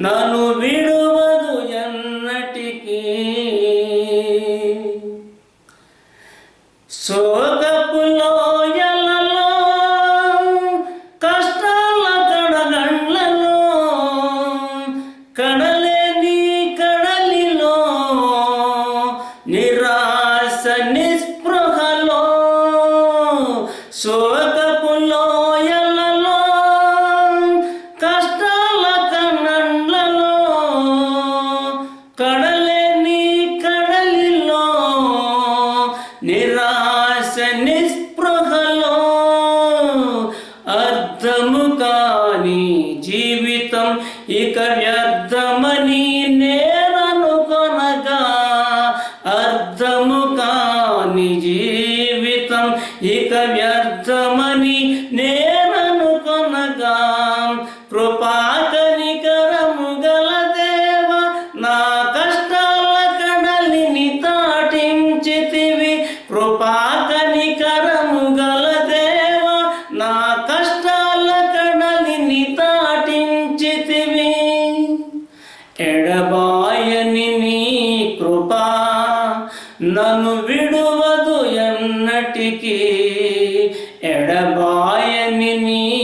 నను విడువదు ఎన్నటికీ. సోగపు లోయలలో కష్టాల కడగండ్లలో కడలేని కడలిలో నిరాశ కాని జీవితం ఇక నన్ను విడువదు ఎన్నటికీ. ఎడబాయని నీ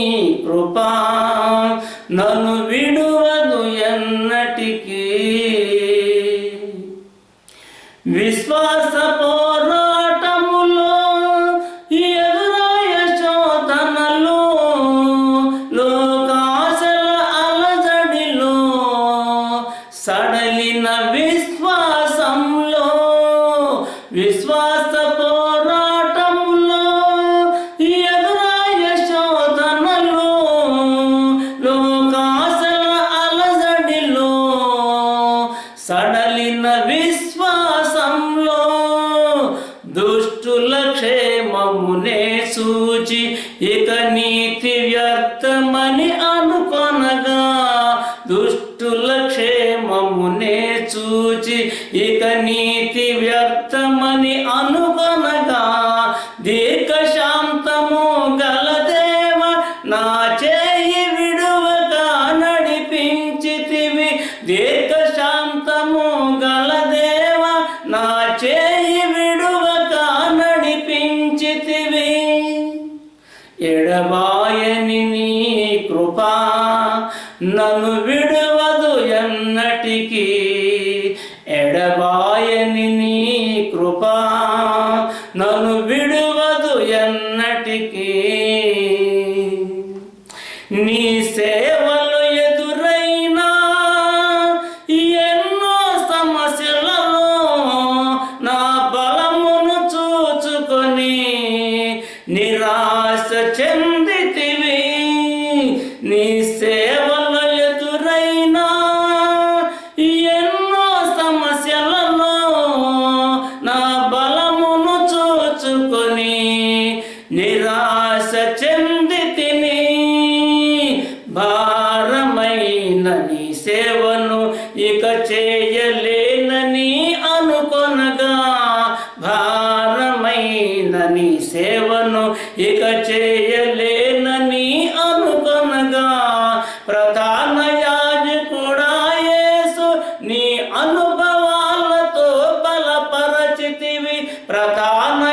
విశ్వాస పోరాటంలో ఎదురాయ శోధనలో లోకాసల అలజడిలో సడలిన విశ్వాసంలో దుష్టుల క్షేమమునే సూచి ఇక నీతి వ్యర్థమని అనుకొనగా దుష్టుల క్షేమమునే చూచి ఇక నీ అని అనుకొనగా దీర్ఘ శాంతము గల దేవ నా చేయి విడువగా నడిపించితివి. దీర్ఘ శాంతము గల దేవ నా చేయి విడువగా నడిపించితివి. ఎడబాయని నీ కృప నన్ను విడు నీ సేవలు ఎదురైనా ఎన్నో సమస్యలలో నా బలమును చూచుకొని నిరాశ చెందితిని భారమైన నీ సేవను ఇక చేయలే. బలపరచితివి ప్రధాన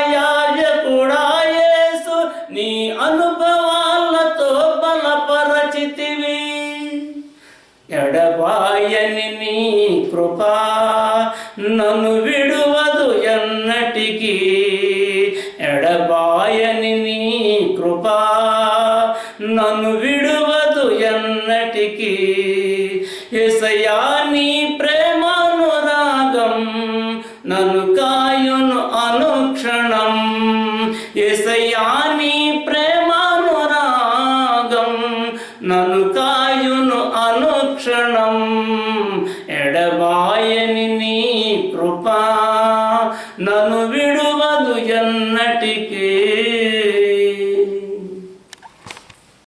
యేసు నీ అనుభవాలతో బలపరచితివి. ఎడబాయని నీ కృప నన్ను విడువదు ఎన్నటికీ. ఎడబాయని నీ కృప నన్ను విడువదు ఎన్నటికీ. ఎసయా అనుక్షణం ఎసయాని ప్రేమానురాగం. నను కాయును అనుక్షణం. ఎడబాయని